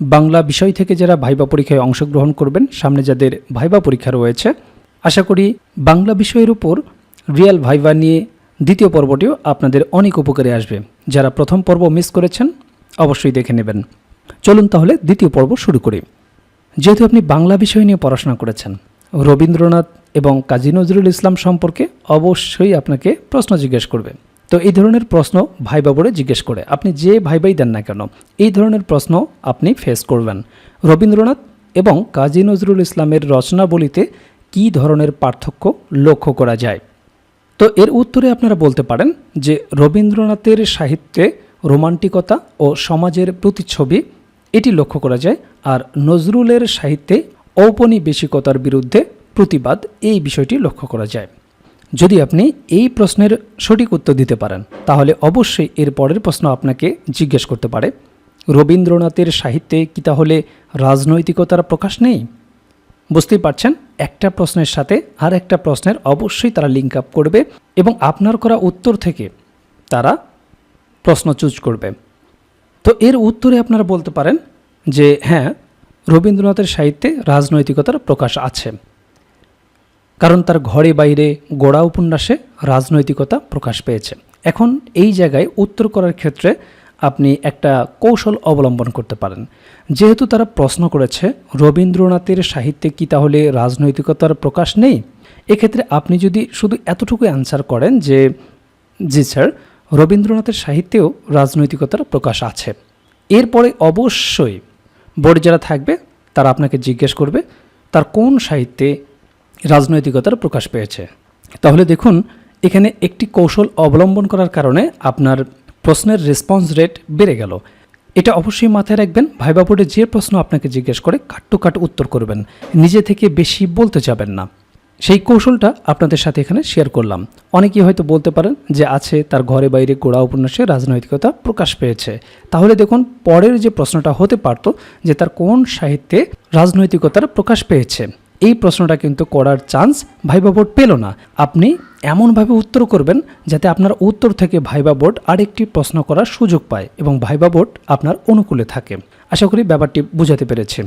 বাংলা বিষয় থেকে যারা ভাইবা পরীক্ষায় অংশগ্রহণ করবেন, সামনে যাদের ভাইবা পরীক্ষা রয়েছে, আশা করি বাংলা বিষয়ের উপর রিয়েল ভাইবা নিয়ে দ্বিতীয় পর্বটিও আপনাদের অনেক উপকারে আসবে। যারা প্রথম পর্ব মিস করেছেন, অবশ্যই দেখে নেবেন। চলুন তাহলে দ্বিতীয় পর্ব শুরু করি। যেহেতু আপনি বাংলা বিষয় নিয়ে পড়াশোনা করেছেন, রবীন্দ্রনাথ এবং কাজী নজরুল ইসলাম সম্পর্কে অবশ্যই আপনাকে প্রশ্ন জিজ্ঞেস করবে। তো এই ধরনের প্রশ্ন ভাই বাবুরে জিজ্ঞেস করে। আপনি যে ভাইবাই দেন না কেন, এই ধরনের প্রশ্ন আপনি ফেস করবেন। রবীন্দ্রনাথ এবং কাজী নজরুল ইসলামের রচনাবলিতে কী ধরনের পার্থক্য লক্ষ্য করা যায়? তো এর উত্তরে আপনারা বলতে পারেন যে, রবীন্দ্রনাথের সাহিত্যে রোমান্টিকতা ও সমাজের প্রতিচ্ছবি এটি লক্ষ্য করা যায়, আর নজরুলের সাহিত্যে ঔপনিবেশিকতার বিরুদ্ধে প্রতিবাদ এই বিষয়টি লক্ষ্য করা যায়। যদি আপনি এই প্রশ্নের সঠিক উত্তর দিতে পারেন, তাহলে অবশ্যই এর পরের প্রশ্ন আপনাকে জিজ্ঞেস করতে পারে। রবীন্দ্রনাথের সাহিত্যে কি তাহলে রাজনৈতিকতার প্রকাশ নেই? বুঝতেই পারছেন, একটা প্রশ্নের সাথে আর একটা প্রশ্নের অবশ্যই তারা লিঙ্ক আপ করবে এবং আপনার করা উত্তর থেকে তারা প্রশ্ন চুজ করবে। তো এর উত্তরে আপনারা বলতে পারেন যে হ্যাঁ রবীন্দ্রনাথের সাহিত্যে রাজনৈতিকতার প্রকাশ আছে। কারণ তার ঘরে বাইরে গোড়া উপন্যাসে রাজনৈতিকতা প্রকাশ পেয়েছে। এখন এই জায়গায় উত্তর করার ক্ষেত্রে আপনি একটা কৌশল অবলম্বন করতে পারেন। যেহেতু তারা প্রশ্ন করেছে, রবীন্দ্রনাথের সাহিত্যে কি তাহলে রাজনৈতিকতার প্রকাশ নেই? এক্ষেত্রে আপনি যদি শুধু এতটুকু অ্যান্সার করেন যে, জি স্যার, রবীন্দ্রনাথের সাহিত্যেও রাজনৈতিকতার প্রকাশ আছে। এরপরে অবশ্যই বোর্ডে যারা থাকবে, তারা আপনাকে জিজ্ঞেস করবে, তার কোন সাহিত্যে রাজনৈতিকতার প্রকাশ পেয়েছে। তাহলে দেখুন, এখানে একটি কৌশল অবলম্বন করার কারণে আপনার প্রশ্নের রেসপন্স রেট বেড়ে গেল। এটা অবশ্যই মাথায় রাখবেন, ভাইবা বোর্ডে যে প্রশ্ন আপনাকে জিজ্ঞেস করে কাট টু কাট উত্তর করবেন, নিজে থেকে বেশি বলতে যাবেন না। সেই কৌশলটা আপনাদের সাথে এখানে শেয়ার করলাম। অনেকেই হয়তো বলতে পারেন যে আছে, তার ঘরে বাইরে গোড়া উপন্যাসে রাজনৈতিকতা প্রকাশ পেয়েছে। তাহলে দেখুন, পরের যে প্রশ্নটা হতে পারত যে তার কোন সাহিত্যে রাজনৈতিকতার প্রকাশ পেয়েছে। এই প্রশ্নটা কিন্তু করার চান্স ভাইবা বোর্ড পেল না। আপনি এমনভাবে উত্তর করবেন যাতে আপনার উত্তর থেকে ভাইবা বোর্ড আরেকটি প্রশ্ন করার সুযোগ পায় এবং ভাইবা বোর্ড আপনার অনুকূলে থাকে। আশা করি ব্যাপারটি বুঝাতে পেরেছি।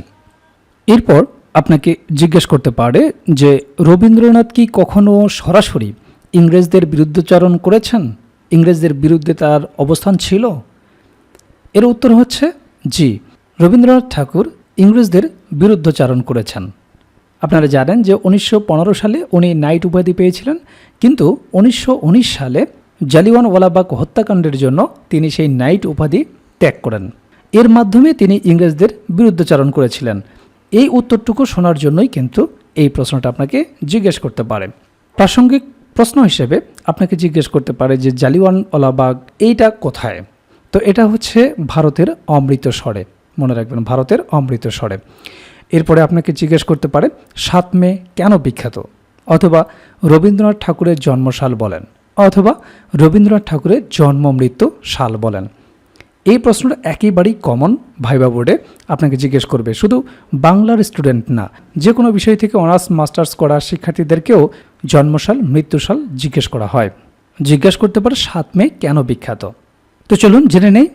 এরপর আপনাকে জিজ্ঞেস করতে পারে যে, রবীন্দ্রনাথ কি কখনো সরাসরি ইংরেজদের বিরুদ্ধচারণ করেছেন? ইংরেজদের বিরুদ্ধে তার অবস্থান ছিল? এর উত্তর হচ্ছে, জি, রবীন্দ্রনাথ ঠাকুর ইংরেজদের বিরুদ্ধচারণ করেছেন। আপনারা জানেন যে উনিশশো পনেরো সালে উনি নাইট উপাধি পেয়েছিলেন, কিন্তু উনিশশো উনিশ সালে জালিওয়ানওয়ালাবাগ হত্যাকাণ্ডের জন্য তিনি সেই নাইট উপাধি ত্যাগ করেন। এর মাধ্যমে তিনি ইংরেজদের বিরুদ্ধচারণ করেছিলেন। এই উত্তরটুকু শোনার জন্যই কিন্তু এই প্রশ্নটা আপনাকে জিজ্ঞেস করতে পারে। প্রাসঙ্গিক প্রশ্ন হিসেবে আপনাকে জিজ্ঞেস করতে পারে যে জালিওয়ানওয়ালাবাগ এইটা কোথায়? তো এটা হচ্ছে ভারতের অমৃতসরে। মনে রাখবেন, ভারতের অমৃতসরে। এরপরে আপনাকে জিজ্ঞেস করতে পারে, সাত মে কেন বিখ্যাত? অথবা রবীন্দ্রনাথ ঠাকুরের জন্মসাল বলেন, অথবা রবীন্দ্রনাথ ঠাকুরের জন্ম মৃত্যু সাল বলেন। এই প্রশ্নটা একেবারেই কমন ভাইবা বোর্ডে আপনাকে জিজ্ঞেস করবে। শুধু বাংলার স্টুডেন্ট না, যে কোনো বিষয় থেকে অনার্স মাস্টার্স করা শিক্ষার্থীদেরকেও জন্মসাল, মৃত্যুসাল জিজ্ঞেস করা হয়। জিজ্ঞেস করতে পারে, সাত মে কেন বিখ্যাত? তো চলুন জেনে নেই।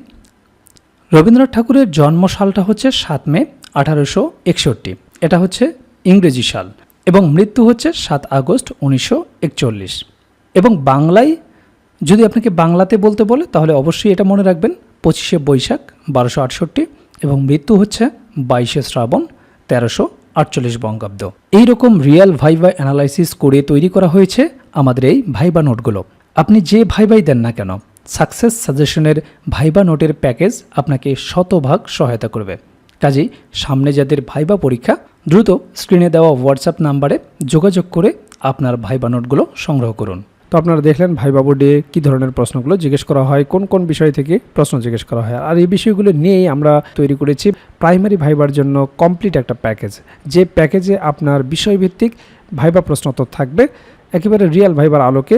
রবীন্দ্রনাথ ঠাকুরের জন্মসালটা হচ্ছে সাত মে আঠারোশো একষট্টি। এটা হচ্ছে ইংরেজি সাল এবং মৃত্যু হচ্ছে সাত আগস্ট উনিশশো একচল্লিশ। এবং বাংলায়, যদি আপনাকে বাংলাতে বলতে বলে, তাহলে অবশ্যই এটা মনে রাখবেন, পঁচিশে বৈশাখ বারোশো আটষট্টি এবং মৃত্যু হচ্ছে বাইশে শ্রাবণ তেরোশো আটচল্লিশ বঙ্গাব্দ। এইরকম রিয়েল ভাইভা অ্যানালাইসিস করে তৈরি করা হয়েছে আমাদের এই ভাইবা নোটগুলো। আপনি যে ভাইবাই দেন না কেন, সাকসেস সাজেশনের ভাইবা নোটের প্যাকেজ আপনাকে শতভাগ সহায়তা করবে। কাজেই সামনে যাদের ভাইবা পরীক্ষা, দ্রুত স্ক্রিনে দেওয়া হোয়াটসঅ্যাপ নাম্বারে যোগাযোগ করে আপনার ভাইবা নোটগুলো সংগ্রহ করুন। তো আপনারা দেখলেন ভাই বাবুডে কী ধরনের প্রশ্নগুলো জিজ্ঞেস করা হয়, কোন কোন বিষয় থেকে প্রশ্ন জিজ্ঞেস করা হয়। আর এই বিষয়গুলো নিয়েই আমরা তৈরি করেছি প্রাইমারি ভাইবার জন্য কমপ্লিট একটা প্যাকেজ যে প্যাকেজে আপনার বিষয়ভিত্তিক ভাইবা প্রশ্নোত্তর থাকবে, একেবারে রিয়েল ভাইবার আলোকে